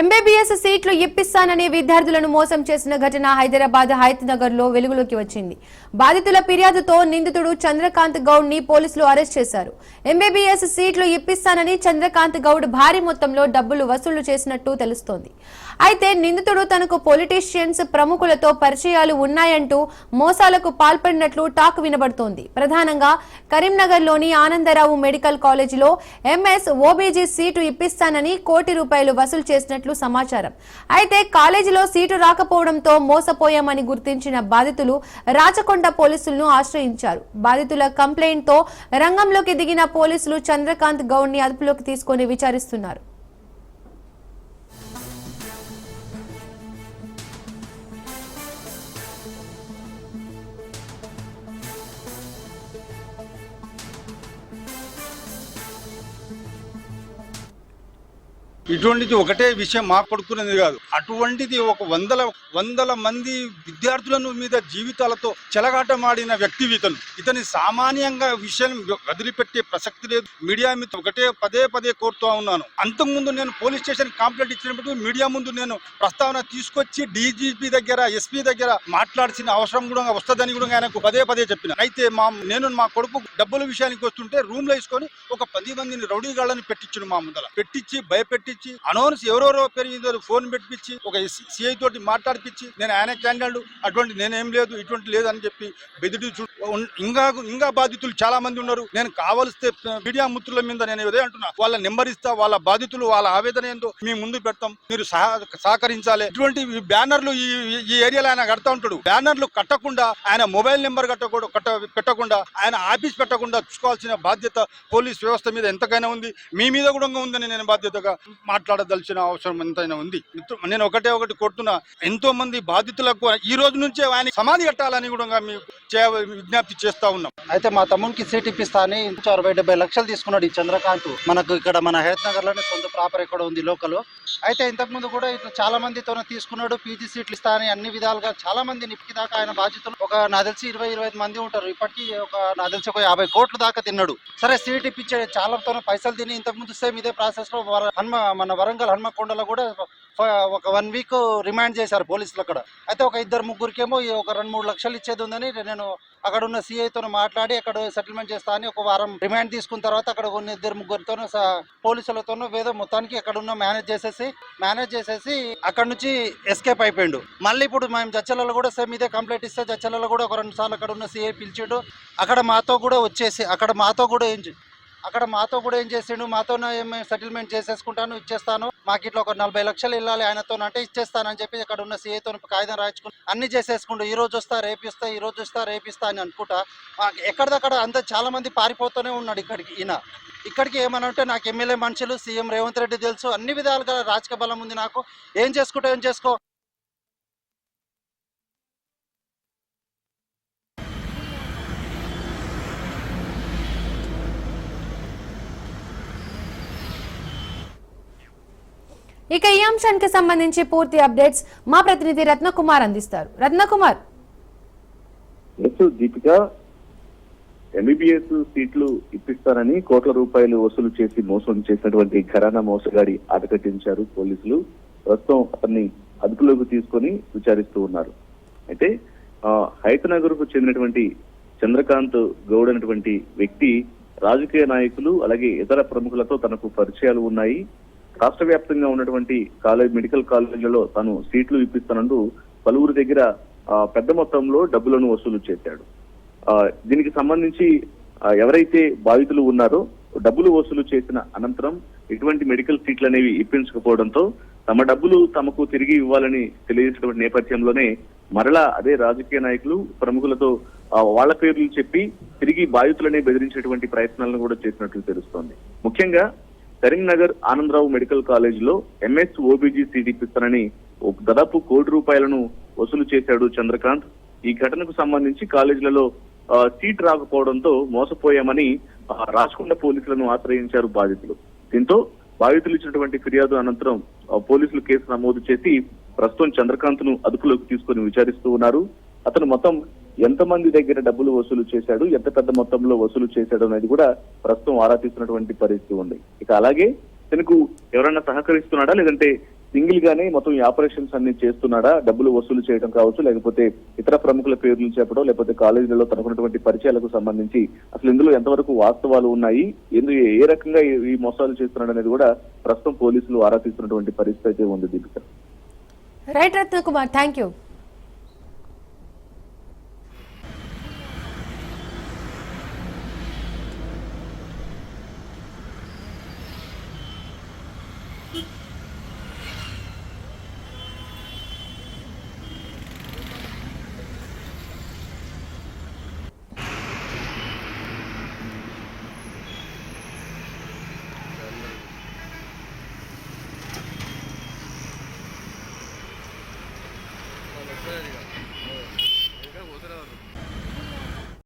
MBBS సీట్లు ఇప్పిస్తానని విద్యార్థులను మోసం చేసిన ఘటన హైదరాబాద్ హయత్ నగర్లో వెలుగులోకి వచ్చింది. బాధితుల ఫిర్యాదుతో నిందితుడు చంద్రకాంత్ గౌడ్ని పోలీసులు అరెస్ట్ చేశారు. ఎంబీబీఎస్ సీట్లు ఇప్పిస్తానని చంద్రకాంత్ గౌడ్ భారీ మొత్తంలో డబ్బులు వసూలు చేసినట్టు తెలుస్తోంది. అయితే నిందితుడు తనకు పొలిటీషియన్స్ ప్రముఖులతో పరిచయాలు ఉన్నాయంటూ మోసాలకు పాల్పడినట్లు టాక్ వినబడుతోంది. ప్రధానంగా కరీంనగర్లోని ఆనందరావు మెడికల్ కాలేజీలో ఎంఎస్ ఓబీజీ సీటు ఇప్పిస్తానని కోటి రూపాయలు వసూలు చేసినట్లు సమాచారం. అయితే కాలేజీలో సీటు రాకపోవడంతో మోసపోయామని గుర్తించిన బాధితులు రాచకొండ పోలీసులను ఆశ్రయించారు. బాధితుల కంప్లైంట్తో రంగంలోకి దిగిన పోలీసులు చంద్రకాంత్ గౌడ్ని అదుపులోకి తీసుకుని విచారిస్తున్నారు. ఇటువంటిది ఒకటే విషయం మా కొడుకునేది కాదు. అటువంటిది ఒక వందల వందల మంది విద్యార్థులను మీద జీవితాలతో చెలగాటమాడిన వ్యక్తి ఇతను. ఇతని సామాన్యంగా విషయం వదిలిపెట్టే ప్రసక్తి లేదు. మీడియా మీద ఒకటే పదే పదే కోరుతూ ఉన్నాను. అంతకుముందు నేను పోలీస్ స్టేషన్ కంప్లైంట్ ఇచ్చినప్పుడు మీడియా ముందు నేను ప్రస్తావన తీసుకొచ్చి డీజీపీ దగ్గర ఎస్పీ దగ్గర మాట్లాడాల్సిన అవసరం కూడా వస్తుందని కూడా ఆయనకు పదే పదే చెప్పిన. అయితే మా నేను మా కొడుకు డబ్బుల విషయానికి వస్తుంటే రూమ్లో వేసుకొని ఒక పది మందిని రౌడీగాళ్ళని పెట్టించును మా ముందర పెట్టించి పెట్టించి అనౌన్స్ ఎవరెవరో పెరిగిందో ఫోన్ పెట్టించి ఒక సిఐ తోటి మాట్లాడిపించి నేను ఆయన క్యాండిడేట్ అటువంటి నేనేం లేదు ఇటువంటి లేదు అని చెప్పి బెదిరి ఇంకా ఇంకా బాధితులు చాలా మంది ఉన్నారు. నేను కావలిస్తే మీడియా మిత్రుల మీద నేను ఇదే అంటున్నా. వాళ్ళ నెంబర్ ఇస్తా వాళ్ళ బాధితులు వాళ్ళ ఆవేదన ఏందో మీ ముందు పెడతాం. మీరు సహకరించాలి. ఇటువంటి బ్యానర్లు ఈ ఈ ఏరియాలో ఆయన కడతా ఉంటాడు. బ్యానర్లు కట్టకుండా ఆయన మొబైల్ నెంబర్ కట్టకూడదు కట్ట పెట్టకుండా ఆయన ఆఫీస్ పెట్టకుండా చూసుకోవాల్సిన బాధ్యత పోలీస్ వ్యవస్థ మీద ఎంతకైనా ఉంది. మీ మీద కూడా ఉందని నేను బాధ్యతగా మాట్లాడదలసిన అవసరం ఎంతైనా ఉంది. నేను ఒకటే ఒకటి కొడుతున్నా. ఎంతో మంది బాధితులకు ఈ రోజు నుంచే ఆయన సమాధి కట్టాలని కూడా మీకు విజ్ఞప్తి చేస్తా ఉన్నాం. అయితే మా తమ్మునికి సీట్ ఇప్పిస్తా అని అరవై డెబ్బై లక్షలు తీసుకున్నాడు ఈ చంద్రకాంత్. మనకు ఇక్కడ మన హయత్ నగర్లోనే సొంత ప్రాపర్ ఇక్కడ ఉంది లోకల్. అయితే ఇంతకు ముందు కూడా ఇట్లా చాలా మందితో తీసుకున్నాడు. పీజీ సీట్లు ఇస్తా అని అన్ని విధాలుగా చాలా మంది నిప్పి దాకా ఆయన బాధ్యతలు. ఒక నా తెలిసి ఇరవై ఇరవై ఐదు మంది ఉంటారు. ఇప్పటికీ ఒక నా తెలిసి ఒక యాభై కోట్ల దాకా తిన్నాడు. సరే సీట్ ఇప్పించే చాలాతో పైసలు తిని ఇంతకు ముందు సేమ్ ఇదే ప్రాసెస్లో వర- హన్మ మన వరంగల్ హన్మకొండలో కూడా ఫ- ఒక వన్ వీక్ రిమాండ్ చేశారు పోలీసులు అక్కడ. అయితే ఒక ఇద్దరు ముగ్గురికేమో ఈ ఒక రెండు మూడు లక్షలు ఇచ్చేది ఉందని నేను అక్కడ ఉన్న సిఐతో మాట్లాడి అక్కడ సెటిల్మెంట్ చేస్తా అని ఒక వారం రిమాండ్ తీసుకున్న తర్వాత అక్కడ కొన్ని ఇద్దరు ముగ్గురితోనూ పోలీసులతోనూ వేదో మొత్తానికి అక్కడ ఉన్న మేనేజ్ చేసేసి మేనేజ్ చేసేసి అక్కడ నుంచి ఎస్కేప్ అయిపోయిండు. మళ్ళీ ఇప్పుడు మేము జచ్చలలో కూడా సేమ్ ఇదే కంప్లైంట్ ఇస్తే జచ్చలలో కూడా ఒక రెండు సార్లు అక్కడ ఉన్న సిఐ పిలిచిండు. అక్కడ మాతో కూడా వచ్చేసి అక్కడ మాతో కూడా ఏం అక్కడ మాతో కూడా ఏం చేసిండు? మాతో సెటిల్మెంట్ చేసేసుకుంటాను ఇచ్చేస్తాను. మాకు ఇట్లా ఒక నలభై లక్షలు వెళ్ళాలి ఆయనతో అంటే ఇచ్చేస్తానని చెప్పి అక్కడ ఉన్న సీఏతో కాగితం రాయించుకుని అన్ని చేసేసుకుంటూ ఈ రోజు వస్తా రేపిస్తా ఈ రోజు వస్తా రేపిస్తా అని అనుకుంటా. ఎక్కడిదక్కడ అంత చాలా మంది పారిపోతూనే ఉన్నాడు ఇక్కడికి ఈయన. ఇక్కడికి ఏమనంటే నాకు ఎమ్మెల్యే మనుషులు సీఎం రేవంత్ రెడ్డి తెలుసు. అన్ని విధాలుగా రాజకీయ బలం ఉంది నాకు. ఏం చేసుకుంటా ఏం చేసుకో? ఇక ఈ అంశానికి సంబంధించి పూర్తి అప్డేట్స్ మా ప్రతినిధి రత్నకుమార్ అందిస్తారు. రత్నకుమార్. దీపిక. ఎంబీబీఎస్ సీట్లు ఇప్పిస్తారని కోట్ల రూపాయలు వసూలు చేసి మోసం చేసినటువంటి ఘరానా మోసగాడి ఆటకట్టించారు పోలీసులు. ప్రస్తుతం అతన్ని అదుపులోకి తీసుకొని విచారిస్తూ ఉన్నారు. అయితే హైత్ నగర్కు చెందినటువంటి చంద్రకాంత్ గౌడ్ అనేటువంటి వ్యక్తి రాజకీయ నాయకులు అలాగే ఇతర ప్రముఖులతో తనకు పరిచయాలు ఉన్నాయి. రాష్ట్ర వ్యాప్తంగా ఉన్నటువంటి కాలేజ్ మెడికల్ కాలేజీలలో తాను సీట్లు ఇప్పిస్తానంటూ పలువురి దగ్గర ఆ, పెద్ద మొత్తంలో డబ్బులను వసూలు చేశాడు. ఆ, దీనికి సంబంధించి ఎవరైతే బాధితులు ఉన్నారో డబ్బులు వసూలు చేసిన అనంతరం ఎటువంటి మెడికల్ సీట్లు అనేవి ఇప్పించకపోవడంతో తమ డబ్బులు తమకు తిరిగి ఇవ్వాలని తెలియజేసినటువంటి నేపథ్యంలోనే మరలా అదే రాజకీయ నాయకులు ప్రముఖులతో వాళ్ళ పేర్లు చెప్పి తిరిగి బాధితులనే బెదిరించేటువంటి ప్రయత్నాలను కూడా చేసినట్లు తెలుస్తోంది. ముఖ్యంగా కరీంనగర్ ఆనందరావు మెడికల్ కాలేజ్లో ఎంఎస్ ఓబీజీ సీట్ ఇప్పిస్తానని దాదాపు కోటి రూపాయలను వసూలు చేశాడు చంద్రకాంత్. ఈ ఘటనకు సంబంధించి కాలేజీలలో సీట్ రాకపోవడంతో మోసపోయామని రాచకొండ పోలీసులను ఆశ్రయించారు బాధితులు. దీంతో బాధితులు ఇచ్చినటువంటి ఫిర్యాదు అనంతరం పోలీసులు కేసు నమోదు చేసి ప్రస్తుతం చంద్రకాంత్ను అదుపులోకి తీసుకొని విచారిస్తూ ఉన్నారు. అతను మొత్తం ఎంతమంది దగ్గర డబ్బులు వసూలు చేశాడు ఎంత పెద్ద మొత్తంలో వసూలు చేశాడు అనేది కూడా ప్రస్తుతం ఆరా తీస్తున్నటువంటి పరిస్థితి ఉంది. ఇక అలాగే తనకు ఎవరైనా సహకరిస్తున్నాడా? లేదంటే సింగిల్ గానే మొత్తం ఈ ఆపరేషన్స్ అన్ని చేస్తున్నాడా? డబ్బులు వసూలు చేయడం కావచ్చు లేకపోతే ఇతర ప్రముఖుల పేర్లు చెప్పడం లేకపోతే కాలేజీలలో తనకున్నటువంటి పరిచయాలకు సంబంధించి అసలు ఇందులో ఎంతవరకు వాస్తవాలు ఉన్నాయి? ఎందు ఏ రకంగా ఈ- ఈ మోసాలు చేస్తున్నాడు అనేది కూడా ప్రస్తుతం పోలీసులు ఆరా తీస్తున్నటువంటి పరిస్థితి అయితే ఉంది Deepika. Right Ratna Kumar thank you